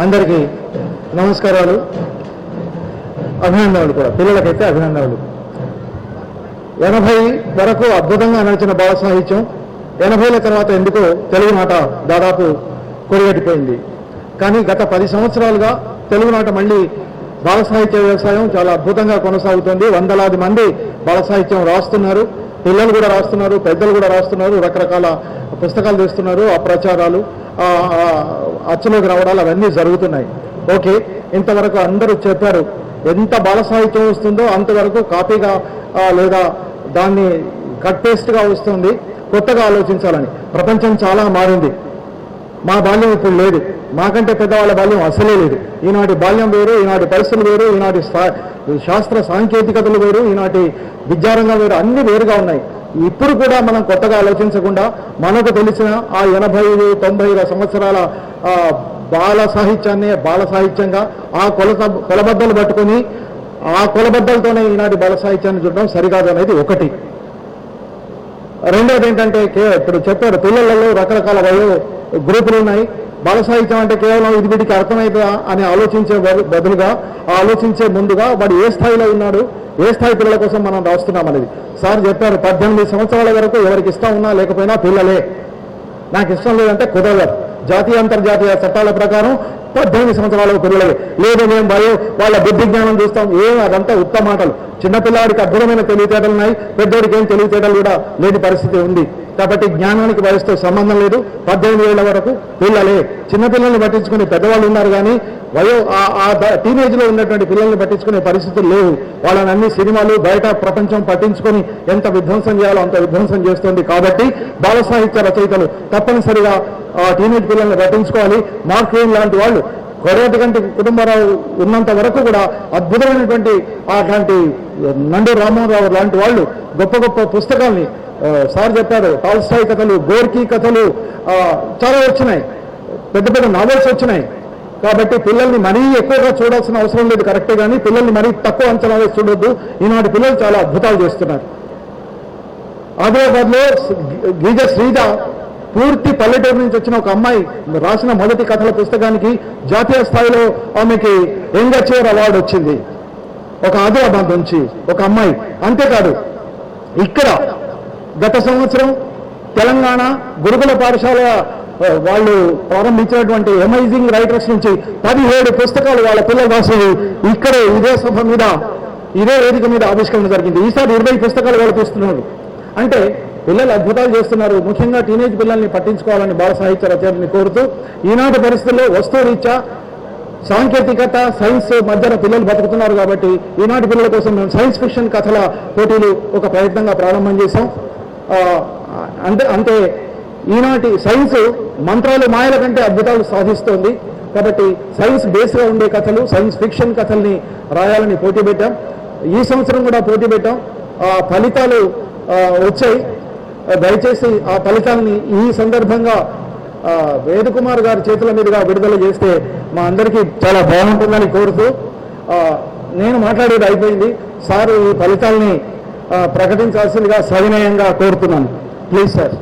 అందరికీ నమస్కారాలు. అభినందనలు కూడా. పిల్లలకైతే అభినందనలు. ఎనభై వరకు అద్భుతంగా నడిచిన బాల సాహిత్యం ఎనభైల తర్వాత ఎందుకో తెలుగు నాట దాదాపు కొరిగట్టిపోయింది. కానీ గత పది సంవత్సరాలుగా తెలుగు నాట మళ్ళీ బాల సాహిత్య వ్యవసాయం చాలా అద్భుతంగా కొనసాగుతుంది. వందలాది మంది బాల సాహిత్యం రాస్తున్నారు. పిల్లలు కూడా రాస్తున్నారు పెద్దలు కూడా రాస్తున్నారు. రకరకాల పుస్తకాలు తెస్తున్నారు ఆ ప్రచారాలు ఆ, అచ్చులోకి రావడాలు అవన్నీ జరుగుతున్నాయి. ఓకే ఇంతవరకు అందరూ చెప్పారు. ఎంత బాల సాహిత్యం వస్తుందో అంతవరకు కాపీగా లేదా దాన్ని కట్ పేస్ట్గా వస్తుంది. కొత్తగా ఆలోచించాలని. ప్రపంచం చాలా మారింది. మా బాల్యం ఇప్పుడు లేదు. మాకంటే పెద్దవాళ్ళ బాల్యం అసలే లేదు. ఈనాటి బాల్యం వేరు ఈనాటి పరిస్థితులు వేరు ఈనాటి శాస్త్ర సాంకేతికతలు వేరు ఈనాటి విద్యారంగం వేరు అన్ని వేరుగా ఉన్నాయి. ఇప్పుడు కూడా మనం కొత్తగా ఆలోచించకుండా మనకు తెలిసిన ఆ ఎనభై తొంభై సంవత్సరాల ఆ, బాల సాహిత్యాన్ని బాల సాహిత్యంగా ఆ కొలత కొలబద్దలు పట్టుకొని ఆ కొలబద్దలతోనే ఈనాటి బాల సాహిత్యాన్ని చూడడం సరికాదు అనేది ఒకటి. రెండోది ఏంటంటే ఇప్పుడు చెప్పారు పిల్లలలో రకరకాల వయో గ్రూపులు ఉన్నాయి. బాల సాహిత్యం అంటే కేవలం ఇది వీటికి అర్థమైందా అని ఆలోచించే బదులుగా ఆలోచించే ముందుగా వాడు ఏ స్థాయిలో ఉన్నాడు ఏ స్థాయి పిల్లల కోసం మనం రాస్తున్నాం అనేది. సార్ చెప్పారు పద్దెనిమిది సంవత్సరాల వరకు ఎవరికి ఇష్టం ఉన్నా లేకపోయినా పిల్లలే. నాకు ఇష్టం లేదంటే కుదరదు. జాతీయ అంతర్జాతీయ చట్టాల ప్రకారం పద్దెనిమిది సంవత్సరాల పిల్లలే. లేదు మేము భయం వాళ్ళ బుద్ధి జ్ఞానం చూస్తాం. ఏం అదంతా ఉత్తమ మాటలు. చిన్నపిల్లాడికి అద్భుతమైన తెలివితేటలు ఉన్నాయి పెద్దోడికి ఏం తెలివితేటలు కూడా లేని పరిస్థితి ఉంది. కాబట్టి జ్ఞానానికి వయసుతో సంబంధం లేదు. పద్దెనిమిది ఏళ్ళ వరకు పిల్లలే. చిన్నపిల్లల్ని పట్టించుకునే పెద్దవాళ్ళు ఉన్నారు కానీ వయో ఆ- ఆ ఉన్నటువంటి పిల్లల్ని పట్టించుకునే పరిస్థితులు లేవు. వాళ్ళని అన్ని సినిమాలు బయట ప్రపంచం పట్టించుకొని ఎంత విధ్వంసం చేయాలో అంత విధ్వంసం చేస్తుంది. కాబట్టి బాల సాహిత్య రచయితలు తప్పనిసరిగా టీనేజ్ పిల్లల్ని పట్టించుకోవాలి. మార్క్ లాంటి వాళ్ళు కొరటి గంటి కుటుంబరావు ఉన్నంత వరకు కూడా అద్భుతమైనటువంటి అట్లాంటి నండు రామారావు లాంటి వాళ్ళు గొప్ప గొప్ప పుస్తకాల్ని సార్ చెప్పారు టాల్స్టాయ్ కథలు గోర్కీ కథలు చాలా వచ్చినాయి. పెద్ద పెద్ద నావెల్స్ వచ్చినాయి. కాబట్టి పిల్లల్ని మరీ ఎక్కువగా చూడాల్సిన అవసరం లేదు కరెక్టే కానీ పిల్లల్ని మరీ తక్కువ అంచనా వేసి చూడొద్దు. ఈనాటి పిల్లలు చాలా అద్భుతాలు చేస్తున్నారు. ఆదిలాబాద్లో గీజ శ్రీజ పూర్తి పల్లెటూరు నుంచి వచ్చిన ఒక అమ్మాయి రాసిన మొదటి కథల పుస్తకానికి జాతీయ స్థాయిలో ఆమెకి యంగ్ అచీవర్ అవార్డు వచ్చింది. ఒక ఆదిలాబాద్ నుంచి ఒక అమ్మాయి. అంతేకాదు ఇక్కడ గత సంవత్సరం తెలంగాణ గురుకుల పాఠశాల వాళ్ళు ప్రారంభించినటువంటి అమైజింగ్ రైటర్స్ నుంచి పదిహేడు పుస్తకాలు వాళ్ళ పిల్లలు రాసినవి ఇక్కడే ఇదే సభ మీద ఇదే వేదిక మీద ఆవిష్కరణ జరిగింది. ఈసారి ఇరవై పుస్తకాలు వాళ్ళు తీస్తున్నారు అంటే పిల్లలు అద్భుతాలు చేస్తున్నారు. ముఖ్యంగా టీనేజ్ పిల్లల్ని పట్టించుకోవాలని బాల సాహిత్య రచనని కోరుతూ ఈనాటి పరిస్థితుల్లో వస్తురీత్యా సాంకేతికత సైన్స్ మధ్యన పిల్లలు బతుకుతున్నారు కాబట్టి ఈనాటి పిల్లల కోసం మేము సైన్స్ ఫిక్షన్ కథల పోటీలు ఒక ప్రయత్నంగా ప్రారంభం చేశాం. అంటే అంటే ఈనాటి సైన్స్ మంత్రాలు మాయల కంటే అద్భుతాలు సాధిస్తోంది. కాబట్టి సైన్స్ బేస్గా ఉండే కథలు సైన్స్ ఫిక్షన్ కథల్ని రాయాలని పోటీ పెట్టాం. ఈ సంవత్సరం కూడా పోటీ పెట్టాం. ఫలితాలు వచ్చాయి. దయచేసి ఆ ఫలితాలని ఈ సందర్భంగా వేదకుమార్ గారి చేతుల మీదుగా విడుదల చేస్తే మా అందరికీ చాలా బాగుంటుందని కోరుతూ నేను మాట్లాడేది అయిపోయింది. సార్ ఈ ఫలితాల్ని ప్రకటించాల్సిందిగా సవినయంగా కోరుతున్నాను. Please sir.